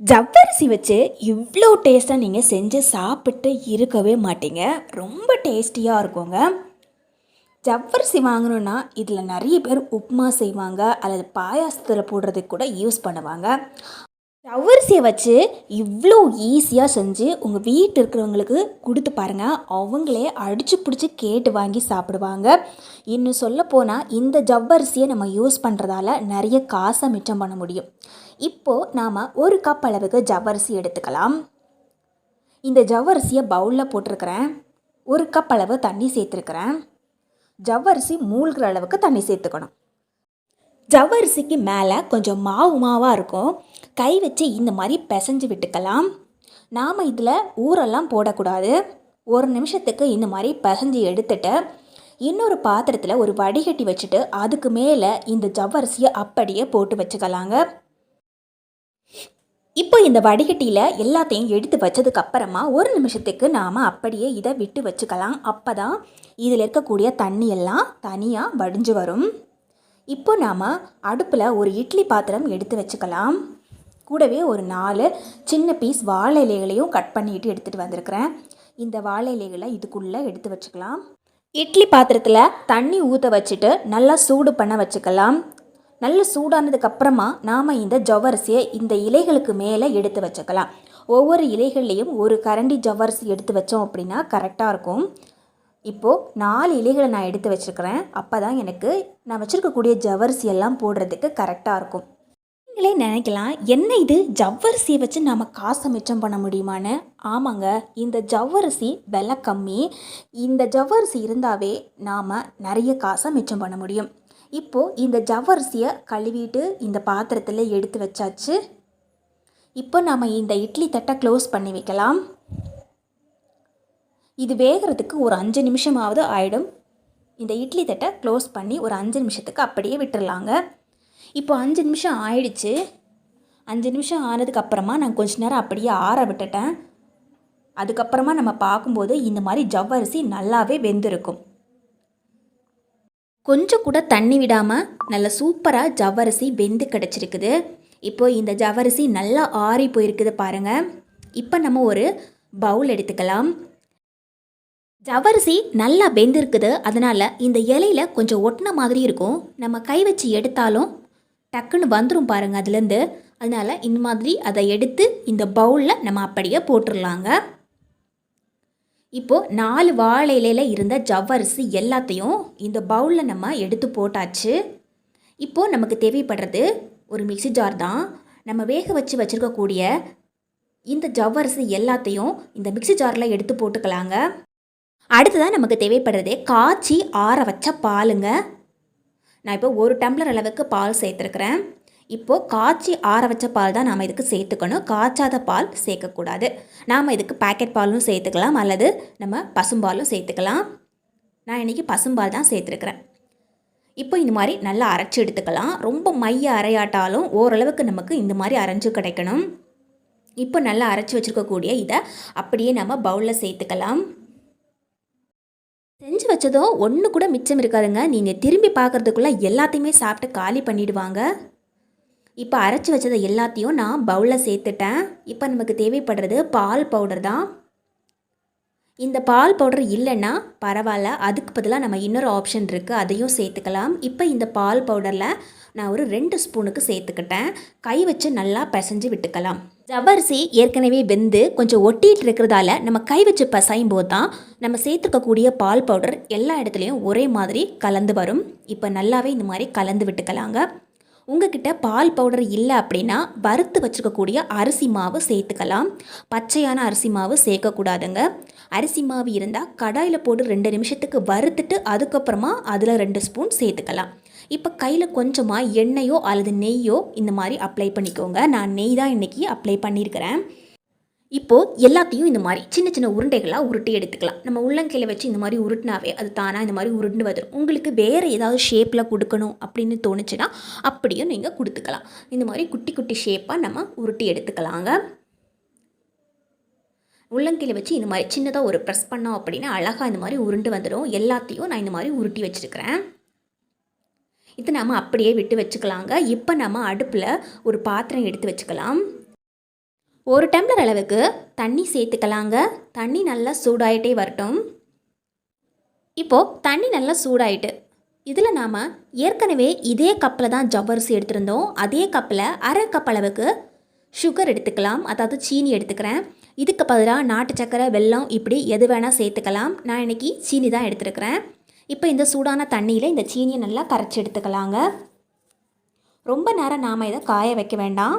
ஜவ்வரிசி வச்சு இவ்வளோ டேஸ்ட்டாக நீங்கள் செஞ்சு சாப்பிட்டு இருக்கவே மாட்டீங்க. ரொம்ப டேஸ்டியாக இருக்குங்க. ஜவ்வரிசி வாங்கணுன்னா இதில் நிறைய பேர் உப்புமா செய்வாங்க அல்லது பாயாசத்தில் போடுறதுக்கு கூட யூஸ் பண்ணுவாங்க. ஜவ்வரிசியை வச்சு இவ்வளோ ஈஸியாக செஞ்சு உங்கள் வீட்டில் இருக்கிறவங்களுக்கு கொடுத்து பாருங்கள் அவங்களே அடிச்சு பிடிச்சி கேட்டு வாங்கி சாப்பிடுவாங்க. இன்னும் சொல்ல போனால் இந்த ஜவ்வரிசியை நம்ம யூஸ் பண்ணுறதால நிறைய காசை மிச்சம் பண்ண முடியும். இப்போது நாம் ஒரு கப் அளவுக்கு ஜவ்வரிசி எடுத்துக்கலாம். இந்த ஜவ்வரிசியை பவுலில் போட்டிருக்கிறேன். ஒரு கப் அளவு தண்ணி சேர்த்துருக்கிறேன். ஜவ்வரிசி மூழ்கிற அளவுக்கு தண்ணி சேர்த்துக்கணும். ஜவ்வரிசிக்கு மேலே கொஞ்சம் மாவு மாவாக இருக்கும். கை வச்சு இந்த மாதிரி பிசைஞ்சு விட்டுக்கலாம். நாம் இதில் ஊரெல்லாம் போடக்கூடாது. ஒரு நிமிஷத்துக்கு இந்த மாதிரி பிசைஞ்சு எடுத்துட்டு இன்னொரு பாத்திரத்தில் ஒரு வடிகட்டி வச்சுட்டு அதுக்கு மேலே இந்த ஜவ்வரிசியை அப்படியே போட்டு வச்சுக்கலாங்க. இப்போ இந்த வடிகட்டியில் எல்லாத்தையும் எடுத்து வச்சதுக்கு அப்புறமா ஒரு நிமிஷத்துக்கு நாம் அப்படியே இதை விட்டு வச்சுக்கலாம். அப்போ தான் இதில் இருக்கக்கூடிய தண்ணியெல்லாம் தனியாக வடிஞ்சு வரும். இப்போ நாம் அடுப்பில் ஒரு இட்லி பாத்திரம் எடுத்து வச்சுக்கலாம். கூடவே ஒரு நாலு சின்ன பீஸ் வாழை இலைகளையும் கட் பண்ணிட்டு எடுத்துகிட்டு வந்திருக்கிறேன். இந்த வாழை இலைகளை இதுக்குள்ளே எடுத்து வச்சுக்கலாம். இட்லி பாத்திரத்தில் தண்ணி ஊற்ற வச்சுட்டு நல்லா சூடு பண்ண வச்சுக்கலாம். நல்ல சூடானதுக்கப்புறமா நாம் இந்த ஜவ்வரிசியை இந்த இலைகளுக்கு மேலே எடுத்து வச்சுக்கலாம். ஒவ்வொரு இலைகள்லேயும் ஒரு கரண்டி ஜவ்வரிசி எடுத்து வச்சோம் அப்படின்னா கரெக்டாக இருக்கும். இப்போது நாலு இலைகளை நான் எடுத்து வச்சுருக்கிறேன். அப்போ தான் எனக்கு நான் வச்சுருக்கக்கூடிய ஜவ்வரிசி எல்லாம் போடுறதுக்கு கரெக்டாக இருக்கும். நீங்களே நினைக்கலாம் என்ன இது? ஜவ்வரிசியை வச்சு நாம் காசை மிச்சம் பண்ண முடியுமான்னு? ஆமாங்க இந்த ஜவ்வரிசி விலை கம்மி. இந்த ஜவ்வரிசி இருந்தாவே நாம் நிறைய காசை மிச்சம் பண்ண முடியும். இப்போது இந்த ஜவ்வரிசியை கழுவிட்டு இந்த பாத்திரத்தில் எடுத்து வச்சாச்சு. இப்போ நம்ம இந்த இட்லி தட்டை க்ளோஸ் பண்ணி வைக்கலாம். இது வேகிறதுக்கு ஒரு அஞ்சு நிமிஷமாவது ஆகிடும் இந்த இட்லி தட்டை க்ளோஸ் பண்ணி ஒரு அஞ்சு நிமிஷத்துக்கு அப்படியே விட்டுடலாங்க இப்போ அஞ்சு நிமிஷம் ஆயிடுச்சு. அஞ்சு நிமிஷம் ஆனதுக்கப்புறமா நான் கொஞ்ச நேரம் அப்படியே ஆற விட்டுட்டேன். அதுக்கப்புறமா நம்ம பார்க்கும்போது இந்த மாதிரி ஜவ்வரிசி நல்லாவே வெந்திருக்கும். கொஞ்சம் கூட தண்ணி விடாமல் நல்ல சூப்பராக ஜவ்வரிசி வெந்து கிடச்சிருக்குது. இப்போது இந்த ஜவ்வரிசி நல்லா ஆறி போயிருக்குது பாருங்கள் இப்போ நம்ம ஒரு பவுல் எடுத்துக்கலாம். ஜவ்வரிசி நல்லா வெந்திருக்குது. அதனால் இந்த இலையில கொஞ்சம் ஒட்டின மாதிரி இருக்கும். நம்ம கை வச்சு எடுத்தாலும் டக்குன்னு வந்துடும் பாருங்கள் அதுலேருந்து. அதனால் இந்த மாதிரி அதை எடுத்து இந்த பவுலில் நம்ம அப்படியே போட்டுடலாங்க இப்போது நாலு வாழை இலையில் இருந்த ஜவ்வரிசி எல்லாத்தையும் இந்த பவுலில் நம்ம எடுத்து போட்டாச்சு. இப்போது நமக்கு தேவைப்படுறது ஒரு மிக்சி ஜார் தான். நம்ம வேக வச்சு வச்சுருக்கக்கூடிய இந்த ஜவ்வரிசி எல்லாத்தையும் இந்த மிக்சி ஜாரில் எடுத்து போட்டுக்கலாங்க. அடுத்ததான் நமக்கு தேவைப்படுறது காய்ச்சி ஆற வச்ச பாலுங்க. நான் இப்போ ஒரு டம்ளர் அளவுக்கு பால் சேர்த்துருக்குறேன். இப்போது காய்ச்சி ஆற வச்ச பால் தான் நாம் இதுக்கு சேர்த்துக்கணும். காய்ச்சாத பால் சேர்க்கக்கூடாது. நாம் இதுக்கு பேக்கெட் பாலும் சேர்த்துக்கலாம். அல்லது நம்ம பசும்பாலும் சேர்த்துக்கலாம். நான் இன்றைக்கி பசும்பால் தான் சேர்த்துருக்குறேன். இப்போ இந்த மாதிரி நல்லா அரைச்சி எடுத்துக்கலாம். ரொம்ப மைய அரையாட்டாலும் ஓரளவுக்கு நமக்கு இந்த மாதிரி அரைஞ்சு கிடைக்கணும். இப்போ நல்லா அரைச்சி வச்சுருக்கக்கூடிய இதை அப்படியே நம்ம பவுலில் சேர்த்துக்கலாம். செஞ்சு வச்சதும் ஒன்று கூட மிச்சம் இருக்காதுங்க. நீங்கள் திரும்பி பார்க்குறதுக்குள்ளே எல்லாத்தையுமே சாப்பிட்டு காலி பண்ணிவிடுவாங்க இப்போ அரைச்சி வச்சதை எல்லாத்தையும் நான் பவுலில் சேர்த்துட்டேன். இப்போ நமக்கு தேவைப்படுறது பால் பவுடர் தான். இந்த பால் பவுடர் இல்லைன்னா பரவாயில்ல. அதுக்கு பதிலாக நம்ம இன்னொரு ஆப்ஷன் இருக்குது அதையும் சேர்த்துக்கலாம். இப்போ இந்த பால் பவுடரில் நான் ஒரு ரெண்டு ஸ்பூனுக்கு சேர்த்துக்கிட்டேன். கை வச்சு நல்லா பிசைஞ்சு விட்டுக்கலாம். ஜவ்வரிசி ஏற்கனவே வெந்து கொஞ்சம் ஒட்டிகிட்டு இருக்கிறதால நம்ம கை வச்சு பசையும் போது தான் நம்ம சேர்த்துக்கக்கூடிய பால் பவுடர் எல்லா இடத்துலையும் ஒரே மாதிரி கலந்து வரும். இப்போ நல்லாவே இந்த மாதிரி கலந்து விட்டுக்கலாங்க. உங்ககிட்ட பால் பவுடர் இல்லை அப்படின்னா வறுத்து வச்சுருக்கக்கூடிய அரிசி மாவு சேர்த்துக்கலாம். பச்சையான அரிசி மாவு சேர்க்கக்கூடாதுங்க. அரிசி மாவு இருந்தால் கடாயில் போட்டு ரெண்டு நிமிஷத்துக்கு வறுத்துட்டு அதுக்கப்புறமா அதில் ரெண்டு ஸ்பூன் சேர்த்துக்கலாம். இப்போ கையில் கொஞ்சமாக எண்ணெயோ அல்லது நெய்யோ இந்த மாதிரி அப்ளை பண்ணிக்கோங்க. நான் நெய் தான் இன்றைக்கி அப்ளை பண்ணியிருக்கிறேன் இப்போது எல்லாத்தையும் இந்த மாதிரி சின்ன சின்ன உருண்டைகளாக உருட்டி எடுத்துக்கலாம். நம்ம உள்ளங்கையில் வச்சு இந்த மாதிரி உருட்டினாவே அது தானாக இந்த மாதிரி உருண்டு வந்துடும் உங்களுக்கு வேறு ஏதாவது ஷேப்பில் கொடுக்கணும் அப்படின்னு தோணுச்சுன்னா அப்படியும் நீங்கள் கொடுத்துக்கலாம். இந்த மாதிரி குட்டி குட்டி ஷேப்பாக நம்ம உருட்டி எடுத்துக்கலாங்க. உள்ளங்கையில் வச்சு இந்த மாதிரி சின்னதாக ஒரு ப்ரெஸ் பண்ணோம் அப்படின்னா அழகாக இந்த மாதிரி உருண்டு வந்துடும் எல்லாத்தையும் நான் இந்த மாதிரி உருட்டி வச்சுருக்கிறேன். இது நம்ம அப்படியே விட்டு வச்சுக்கலாங்க. இப்போ நம்ம அடுப்பில் ஒரு பாத்திரம் எடுத்து வச்சுக்கலாம். ஒரு டம்ளர் அளவுக்கு தண்ணி சேர்த்துக்கலாங்க. தண்ணி நல்லா சூடாயிட்டே வரட்டும். இப்போது தண்ணி நல்லா சூடாயிட்டு இதில் நாம் ஏற்கனவே இதே கப்பில் தான் ஜவ்வரிசி எடுத்திருந்தோம். அதே கப்பில் அரை கப் அளவுக்கு சுகர் எடுத்துக்கலாம். அதாவது சீனி எடுத்துக்கிறேன். இதுக்கு பதிலாக நாட்டு சக்கரை வெல்லம் இப்படி எது வேணால் சேர்த்துக்கலாம். நான் இன்னைக்கு சீனி தான் எடுத்துருக்கிறேன். இப்போ இந்த சூடான தண்ணியில் இந்த சீனியை நல்லா கரைச்சி எடுத்துக்கலாங்க. ரொம்ப நேரம் நாம் இதை காய வைக்க வேண்டாம்.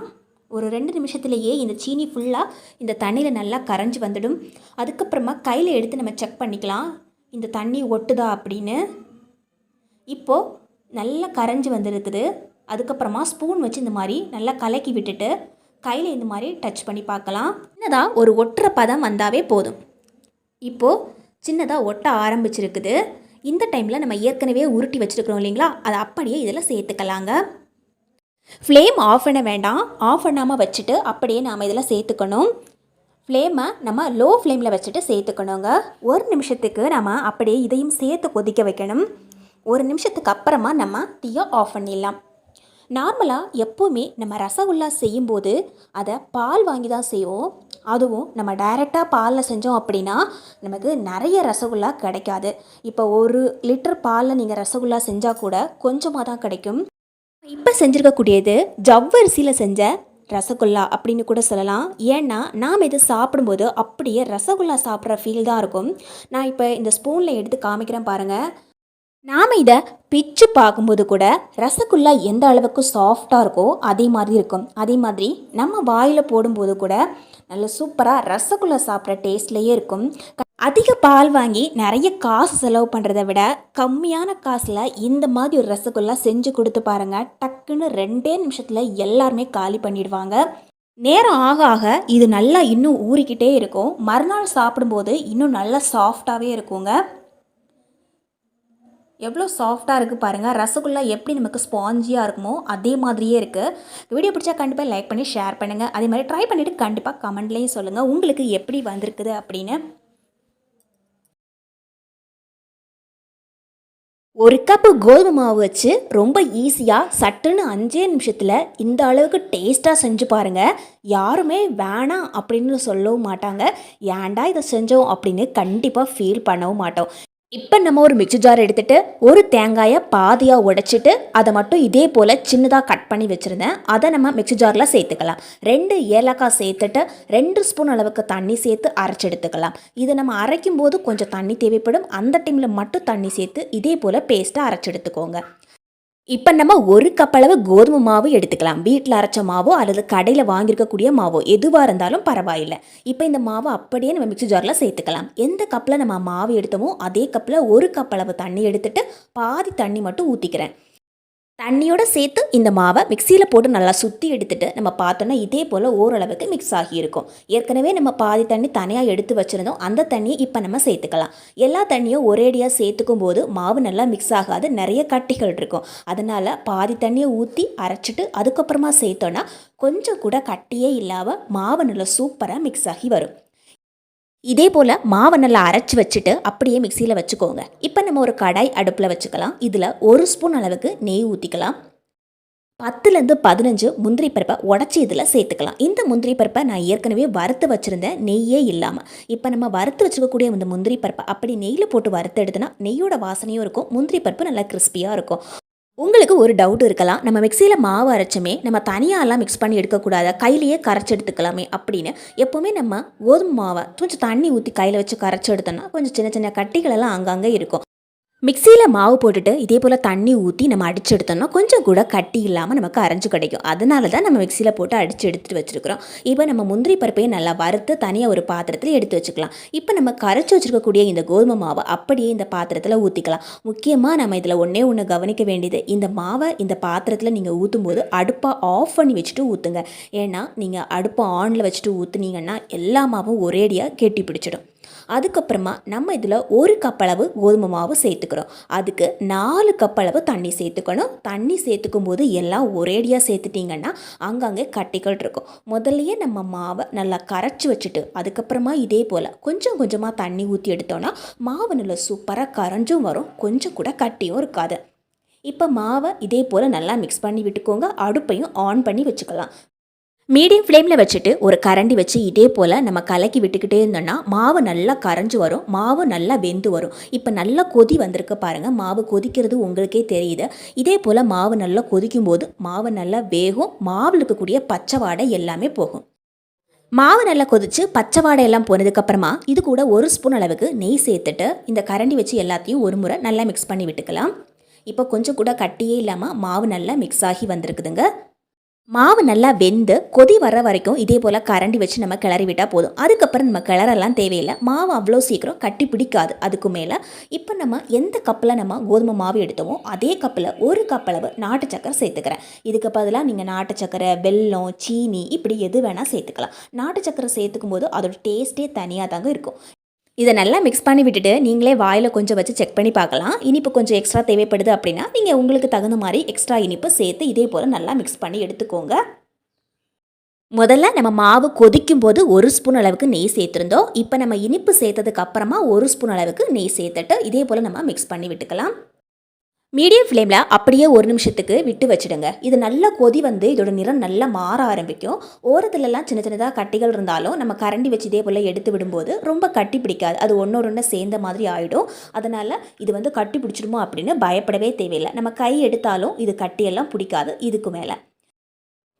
ஒரு ரெண்டு நிமிஷத்துலேயே இந்த சீனி ஃபுல்லாக இந்த தண்ணியில் நல்லா கரைஞ்சி வந்துடும். அதுக்கப்புறமா கையில் எடுத்து நம்ம செக் பண்ணிக்கலாம். இந்த தண்ணி ஒட்டுதா அப்படின்னு. இப்போது நல்லா கரைஞ்சி வந்துருக்குது. அதுக்கப்புறமா ஸ்பூன் வச்சு இந்த மாதிரி நல்லா கலக்கி விட்டுட்டு கையில் இந்த மாதிரி டச் பண்ணி பார்க்கலாம். சின்னதாக ஒரு ஒட்டுற பதம் வந்தாவே போதும். இப்போது சின்னதாக ஒட்ட ஆரம்பிச்சிருக்குது. இந்த டைமில் நம்ம ஏற்கனவே உருட்டி வச்சுருக்கிறோம் இல்லைங்களா? அதை அப்படியே இதில் சேர்த்துக்கலாங்க. ஃப்ளேம் ஆஃப் பண்ண வேண்டாம். ஆஃப் பண்ணாமல் வச்சுட்டு அப்படியே நாம் இதில் சேர்த்துக்கணும். ஃப்ளேமை நம்ம லோ ஃப்ளேமில் வச்சுட்டு சேர்த்துக்கணுங்க. ஒரு நிமிஷத்துக்கு நம்ம அப்படியே இதையும் சேர்த்து கொதிக்க வைக்கணும். ஒரு நிமிஷத்துக்கு அப்புறமா நம்ம தீயை ஆஃப் பண்ணிடலாம். நார்மலாக எப்போவுமே நம்ம ரசகுல்லா செய்யும்போது அதை பால் வாங்கி தான் செய்வோம். அதுவும் நம்ம டைரெக்டாக பாலில் செஞ்சோம் அப்படின்னா நமக்கு நிறைய ரசகுல்லா கிடைக்காது. இப்போ ஒரு லிட்டர் பாலில் நீங்கள் ரசகுல்லா செஞ்சால் கூட கொஞ்சமாக தான் கிடைக்கும். இப்போ செஞ்சுருக்கக்கூடியது ஜவ்வரிசியில் செஞ்ச ரசகுல்லா அப்படின்னு கூட சொல்லலாம். ஏன்னா நாம் இதை சாப்பிடும்போது அப்படியே ரசகுல்லா சாப்பிட்ற ஃபீல் தான் இருக்கும். நான் இப்போ இந்த ஸ்பூனில் எடுத்து காமிக்கிறேன் பாருங்கள் நாம் இதை பிச்சு பார்க்கும்போது கூட ரசகுல்லா எந்த அளவுக்கு சாஃப்டாக இருக்கோ அதே மாதிரி இருக்கும். அதே மாதிரி நம்ம வாயில் போடும்போது கூட நல்ல சூப்பராக ரசகுல்லா சாப்பிட்ற டேஸ்ட்லேயே இருக்கும். அதிக பால் வாங்கி நிறைய காசு செலவு பண்ணுறதை விட கம்மியான காசில் இந்த மாதிரி ஒரு ரசகுல்லா செஞ்சு கொடுத்து பாருங்கள் டக்குன்னு ரெண்டே நிமிஷத்தில் எல்லாருமே காலி பண்ணிடுவாங்க. நேரம் ஆக ஆக இது நல்லா இன்னும் ஊறிக்கிட்டே இருக்கும். மறுநாள் சாப்பிடும்போது இன்னும் நல்லா சாஃப்டாகவே இருக்குங்க. எவ்வளோ சாஃப்டாக இருக்குது பாருங்கள் ரசகுல்லா எப்படி நமக்கு ஸ்பாஞ்சியாக இருக்குமோ அதே மாதிரியே இருக்குது வீடியோ பிடிச்சா கண்டிப்பாக லைக் பண்ணி ஷேர் பண்ணுங்கள் அதே மாதிரி ட்ரை பண்ணிவிட்டு கண்டிப்பாக கமெண்ட்லேயும் சொல்லுங்கள் உங்களுக்கு எப்படி வந்திருக்குது அப்படின்னு. ஒரு கப்பு கோதுமை மாவு வச்சு ரொம்ப ஈஸியாக சட்டுன்னு அஞ்சே நிமிஷத்தில் இந்த அளவுக்கு டேஸ்ட்டாக செஞ்சு பாருங்கள் யாருமே வேணாம் அப்படின்னு சொல்லவும் மாட்டாங்க. ஏன்டா இதை செஞ்சோம் அப்படின்னு கண்டிப்பாக ஃபீல் பண்ணவும் மாட்டோம். இப்போ நம்ம ஒரு மிக்சி ஜார் எடுத்துகிட்டு ஒரு தேங்காயை பாதியாக உடைச்சிட்டு அதை மட்டும் இதே போல் சின்னதாக கட் பண்ணி வச்சுருந்தேன். அதை நம்ம மிக்சி ஜாரில் சேர்த்துக்கலாம். ரெண்டு ஏலக்காய் சேர்த்துட்டு ரெண்டு ஸ்பூன் அளவுக்கு தண்ணி சேர்த்து அரைச்சி எடுத்துக்கலாம். இதை நம்ம அரைக்கும் போது கொஞ்சம் தண்ணி தேவைப்படும். அந்த டைமில் மட்டும் தண்ணி சேர்த்து இதே போல் பேஸ்ட்டாக அரைச்சி எடுத்துக்கோங்க. இப்போ நம்ம ஒரு கப் அளவு கோதுமை மாவு எடுத்துக்கலாம். வீட்டில் அரைச்ச மாவோ அல்லது கடையில் வாங்கியிருக்கக்கூடிய மாவோ எதுவாக இருந்தாலும் பரவாயில்லை. இப்போ இந்த மாவை அப்படியே நம்ம மிக்சி ஜாரில் சேர்த்துக்கலாம். எந்த கப்பில் நம்ம மாவு எடுத்தோமோ அதே கப்பில் ஒரு கப் அளவு தண்ணி எடுத்துட்டு பாதி தண்ணி மட்டும் ஊற்றிக்கிறேன் தண்ணியோட சேர்த்து இந்த மாவை மிக்சியில் போட்டு நல்லா சுற்றி எடுத்துட்டு நம்ம பார்த்தோன்னா இதே போல் ஓரளவுக்கு மிக்ஸ் ஆகியிருக்கும் ஏற்கனவே நம்ம பாதி தண்ணி தனியாக எடுத்து வச்சுருந்தோம். அந்த தண்ணியை இப்போ நம்ம சேர்த்துக்கலாம். எல்லா தண்ணியும் ஒரேடியாக சேர்த்துக்கும் போது மாவு நல்லா மிக்ஸ் ஆகாது. நிறைய கட்டிகள் இருக்கும். அதனால் பாதி தண்ணியை ஊற்றி அரைச்சிட்டு அதுக்கப்புறமா சேர்த்தோன்னா கொஞ்சம் கூட கட்டியே இல்லாமல் மாவு நல்லா சூப்பராக மிக்ஸ் ஆகி வரும். இதே போல் மாவை நல்லா அரைச்சி வச்சுட்டு அப்படியே மிக்சியில் வச்சுக்கோங்க. இப்போ நம்ம ஒரு கடாய் அடுப்பில் வச்சுக்கலாம். இதில் ஒரு ஸ்பூன் அளவுக்கு நெய் ஊற்றிக்கலாம் பத்துலேருந்து பதினஞ்சு முந்திரி பருப்பை உடச்சி இதில் சேர்த்துக்கலாம். இந்த முந்திரி பருப்பை நான் ஏற்கனவே வறுத்து வச்சுருந்தேன் நெய்யே இல்லாமல் இப்போ நம்ம வறுத்து வச்சுக்கக்கூடிய இந்த முந்திரி பருப்பை அப்படி நெய்யில் போட்டு வறுத்து எடுத்தோன்னா நெய்யோட வாசனையும் இருக்கும் முந்திரி பருப்பு நல்லா கிறிஸ்பியாக இருக்கும். உங்களுக்கு ஒரு டவுட் இருக்கலாம். நம்ம மிக்சியில் மாவு அரைச்சமே நம்ம தனியாலாம் மிக்ஸ் பண்ணி எடுக்கக்கூடாது? கையிலேயே கரைச்சி எடுத்துக்கலாமே அப்படின்னு. எப்போவுமே நம்ம கோதுமை மாவை கொஞ்சம் தண்ணி ஊற்றி கையில் வச்சு கரைச்சி எடுத்தோம்னா கொஞ்சம் சின்ன சின்ன கட்டிகளெல்லாம் அங்கங்கே இருக்கும். மிக்சியில் மாவு போட்டுட்டு இதே போல் தண்ணி ஊற்றி நம்ம அடிச்சு எடுத்தோம்னா கொஞ்சம் கூட கட்டி இல்லாமல் நமக்கு அரைஞ்சு கிடைக்கும். அதனால தான் நம்ம மிக்சியில் போட்டு அடித்து எடுத்துகிட்டு வச்சுருக்கிறோம். இப்போ நம்ம முந்திரி பருப்பையும் நல்லா வறுத்து தனியாக ஒரு பாத்திரத்தில் எடுத்து வச்சுக்கலாம். இப்போ நம்ம கரைச்சி வச்சுருக்கக்கூடிய இந்த கோதுமை மாவை அப்படியே இந்த பாத்திரத்தில் ஊற்றிக்கலாம் முக்கியமாக நம்ம இதில் ஒன்றே ஒன்று கவனிக்க வேண்டியது இந்த மாவை இந்த பாத்திரத்தில் நீங்கள் ஊற்றும் போது அடுப்பை ஆஃப் பண்ணி வச்சுட்டு ஊற்றுங்க ஏன்னா நீங்கள் அடுப்பை ஆனில் வச்சுட்டு ஊற்றுனீங்கன்னா எல்லா மாவும் ஒரேடியாக கெட்டி பிடிச்சிடும். அதுக்கப்புறமா நம்ம இதில் ஒரு கப் அளவு கோதுமை மாவு சேர்த்துக்கிறோம். அதுக்கு நாலு கப் அளவு தண்ணி சேர்த்துக்கணும். தண்ணி சேர்த்துக்கும் போது எல்லாம் ஒரேடியாக சேர்த்துட்டிங்கன்னா அங்கங்கே கட்டிகள் இருக்கும். முதல்லையே நம்ம மாவை நல்லா கரைச்சி வச்சுட்டு அதுக்கப்புறமா இதே போல் கொஞ்சம் கொஞ்சமாக தண்ணி ஊற்றி எடுத்தோன்னா மாவு நல்லா சூப்பராக கரைஞ்சும் வரும். கொஞ்சம் கூட கட்டியும் இருக்காது. இப்போ மாவை இதே போல் நல்லா மிக்ஸ் பண்ணி விட்டுக்கோங்க. அடுப்பையும் ஆன் பண்ணி வச்சுக்கலாம். மீடியம் ஃப்ளேமில் வச்சுட்டு ஒரு கரண்டி வச்சு இதே போல் நம்ம கலக்கி விட்டுக்கிட்டே இருந்தோம்னா மாவு நல்லா கரைஞ்சு வரும் மாவு நல்லா வெந்து வரும். இப்போ நல்லா கொதி வந்திருக்கு பாருங்கள் மாவு கொதிக்கிறது உங்களுக்கே தெரியுது. இதே போல் மாவு நல்லா கொதிக்கும் போது மாவு நல்லா வேகும். மாவில் இருக்கக்கூடிய பச்சை வாடை எல்லாமே போகும். மாவு நல்லா கொதிச்சு பச்சை வாடை எல்லாம் போனதுக்கப்புறமா இது கூட ஒரு ஸ்பூன் அளவுக்கு நெய் சேர்த்துட்டு இந்த கரண்டி வச்சு எல்லாத்தையும் ஒரு முறை நல்லா மிக்ஸ் பண்ணி விட்டுக்கலாம். இப்போ கொஞ்சம் கூட கட்டியே இல்லாமல் மாவு நல்லா மிக்ஸ் ஆகி வந்திருக்குதுங்க. மாவு நல்லா வெந்து கொதி வர வரைக்கும் இதே போல் கரண்டி வச்சு நம்ம கிளறி விட்டால் போதும். அதுக்கப்புறம் நம்ம கிளறலாம் தேவையில்லை. மாவு அவ்வளோ சீக்கிரம் கட்டி பிடிக்காது. அதுக்கு மேலே இப்போ நம்ம எந்த கப்பில் நம்ம கோதுமை மாவு எடுத்தோமோ அதே கப்பில் ஒரு கப் அளவு நாட்டு சக்கரை சேர்த்துக்கிறேன். இதுக்கு பதிலாக நீங்கள் நாட்டு சக்கரை வெல்லம் சீனி இப்படி எது வேணால் சேர்த்துக்கலாம். நாட்டு சக்கரை சேர்த்துக்கும் போது அதோட டேஸ்ட்டே தனியாக தாங்க இருக்கும். இதை நல்லா மிக்ஸ் பண்ணி விட்டுட்டு நீங்களே வாயில் கொஞ்சம் வச்சு செக் பண்ணி பார்க்கலாம். இனிப்பு கொஞ்சம் எக்ஸ்ட்ரா தேவைப்படுது அப்படின்னா நீங்கள் உங்களுக்கு தகுந்த மாதிரி எக்ஸ்ட்ரா இனிப்பு சேர்த்து இதே போல் நல்லா மிக்ஸ் பண்ணி எடுத்துக்கோங்க. முதல்ல நம்ம மாவு கொதிக்கும் போது ஒரு ஸ்பூன் அளவுக்கு நெய் சேர்த்துருந்தோம். இப்போ நம்ம இனிப்பு சேர்த்ததுக்கு அப்புறமா ஒரு ஸ்பூன் அளவுக்கு நெய் சேர்த்துட்டு இதே போல் நம்ம மிக்ஸ் பண்ணி விட்டுக்கலாம். மீடியம் ஃப்ளேமில் அப்படியே ஒரு நிமிஷத்துக்கு விட்டு வச்சுடுங்க. இது நல்லா கொதி வந்து இதோட நிறம் நல்லா மாற ஆரம்பிக்கும். ஓரத்துலலாம் சின்ன சின்னதாக கட்டிகள் இருந்தாலும் நம்ம கரண்டி வச்சு இதே போல் எடுத்து விடும்போது ரொம்ப கட்டி பிடிக்காது. அது ஒன்றோட ஒன்று சேர்ந்த மாதிரி ஆகிடும் அதனால் இது வந்து கட்டி பிடிச்சிடுமோ அப்படின்னு பயப்படவே தேவையில்லை. நம்ம கை எடுத்தாலும் இது கட்டியெல்லாம் பிடிக்காது இதுக்கு மேலே.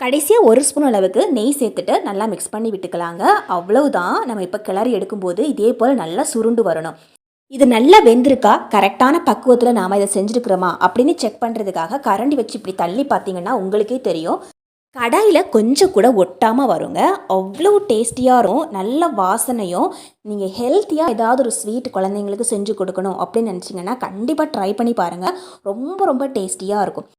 கடைசியாக ஒரு ஸ்பூன் அளவுக்கு நெய் சேர்த்துட்டு நல்லா மிக்ஸ் பண்ணி விட்டுக்கலாங்க. அவ்வளவுதான். நம்ம இப்போ கிளறி எடுக்கும்போது இதே போல் நல்லா சுருண்டு வரணும். இது நல்லா வெந்திருக்கா? கரெக்டான பக்குவத்தில் நாம் இதை செஞ்சுருக்கிறோமா? அப்படின்னு செக் பண்ணுறதுக்காக கரண்டி வச்சு இப்படி தள்ளி பார்த்தீங்கன்னா உங்களுக்கே தெரியும். கடாயில் கொஞ்சம் கூட ஒட்டாமல் வருங்க. அவ்வளோ டேஸ்டியாக இருக்கும். நல்ல வாசனையும். நீங்கள் ஹெல்த்தியாக ஏதாவது ஒரு ஸ்வீட் குழந்தைங்களுக்கு செஞ்சு கொடுக்கணும் அப்படின்னு நினச்சிங்கன்னா கண்டிப்பாக ட்ரை பண்ணி பாருங்கள் ரொம்ப ரொம்ப டேஸ்டியாக இருக்கும்.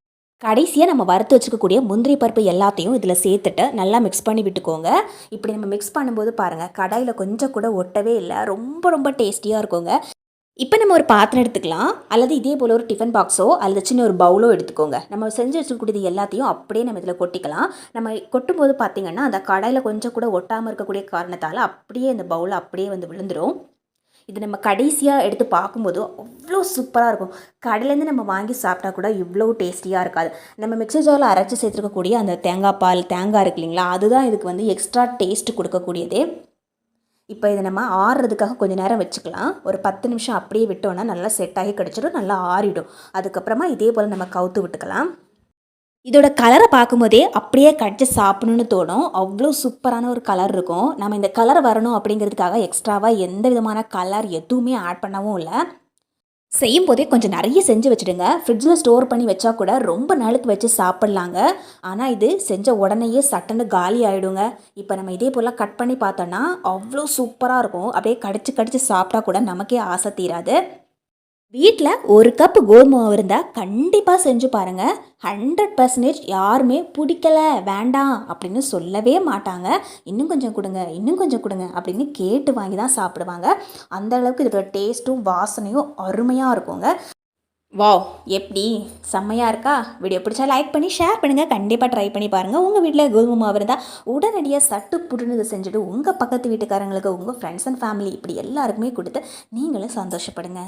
கடைசியாக நம்ம வறுத்து வச்சுக்கக்கூடிய முந்திரி பருப்பு எல்லாத்தையும் இதில் சேர்த்துட்டு நல்லா மிக்ஸ் பண்ணி விட்டுக்கோங்க. இப்படி நம்ம மிக்ஸ் பண்ணும்போது பாருங்கள் கடாயில் கொஞ்சம் கூட ஒட்டவே இல்லை. ரொம்ப ரொம்ப டேஸ்டியாக இருக்குங்க. இப்போ நம்ம ஒரு பாத்திரம் எடுத்துக்கலாம். அல்லது இதே போல் ஒரு டிஃபன் பாக்ஸோ அல்லது சின்ன ஒரு பவுலோ எடுத்துக்கோங்க. நம்ம செஞ்சு வச்சுக்கூடியது எல்லாத்தையும் அப்படியே நம்ம இதில் கொட்டிக்கலாம். நம்ம கொட்டும்போது பார்த்திங்கன்னா அந்த கடையில் கொஞ்சம் கூட ஒட்டாமல் இருக்கக்கூடிய காரணத்தால் அப்படியே அந்த பவுல் அப்படியே வந்து விழுந்துடும் இது நம்ம கடைசியாக எடுத்து பார்க்கும்போது அவ்வளோ சூப்பராக இருக்கும். கடையிலேருந்து நம்ம வாங்கி சாப்பிட்டா கூட இவ்வளோ டேஸ்டியாக இருக்காது. நம்ம மிக்சர் ஜாரில் அரைச்சி சேர்த்துருக்கக்கூடிய அந்த தேங்காய் பால் தேங்காய் இருக்கு இல்லைங்களா அதுதான் இதுக்கு வந்து எக்ஸ்ட்ரா டேஸ்ட் கொடுக்கக்கூடியதே. இப்போ இதை நம்ம ஆறுறதுக்காக கொஞ்சம் நேரம் வச்சுக்கலாம். ஒரு பத்து நிமிஷம் அப்படியே விட்டோன்னா நல்லா செட் ஆகி கிடச்சிடும் நல்லா ஆறிடும். அதுக்கப்புறமா இதே போல் நம்ம கவுத்து விட்டுக்கலாம். இதோட கலரை பார்க்கும்போதே அப்படியே கடிச்சு சாப்பிடணும்னு தோணும். அவ்வளோ சூப்பரான ஒரு கலர் இருக்கும். நம்ம இந்த கலர் வரணும் அப்படிங்கிறதுக்காக எக்ஸ்ட்ராவாக எந்த விதமான கலர் எதுவுமே ஆட் பண்ணவும் இல்லை. செய்யும் போதே கொஞ்சம் நிறைய செஞ்சு வச்சுடுங்க. ஃப்ரிட்ஜில் ஸ்டோர் பண்ணி வச்சா கூட ரொம்ப நாளுக்கு வச்சு சாப்பிட்லாங்க. ஆனால் இது செஞ்ச உடனேயே சட்டன்னு காலி ஆகிடுங்க இப்போ நம்ம இதே போல் கட் பண்ணி பார்த்தோன்னா அவ்வளோ சூப்பராக இருக்கும். அப்படியே கடிச்சு கடிச்சு சாப்பிட்டா கூட நமக்கே ஆசை தீராது. வீட்டில் ஒரு கப் கோதுமை மாவு இருந்தால் கண்டிப்பாக செஞ்சு பாருங்கள் ஹண்ட்ரட் பர்சன்டேஜ் யாருமே பிடிக்கல வேண்டாம் அப்படின்னு சொல்லவே மாட்டாங்க. இன்னும் கொஞ்சம் கொடுங்க இன்னும் கொஞ்சம் கொடுங்க அப்படின்னு கேட்டு வாங்கி தான் சாப்பிடுவாங்க. அந்த அளவுக்கு இதோட டேஸ்ட்டும் வாசனையும் அருமையாக இருக்குங்க. வாவ் எப்படி? செம்மையாக இருக்கா? வீடியோ பிடிச்சா லைக் பண்ணி ஷேர் பண்ணுங்கள் கண்டிப்பாக ட்ரை பண்ணி பாருங்கள் உங்கள் வீட்டில் கோதுமை மாவு இருந்தால் உடனடியாக சட்டு புட்டுனு செஞ்சுட்டு உங்கள் பக்கத்து வீட்டுக்காரங்களுக்கு உங்கள் ஃப்ரெண்ட்ஸ் அண்ட் ஃபேமிலி இப்படி எல்லாருக்குமே கொடுத்து நீங்களும் சந்தோஷப்படுங்க.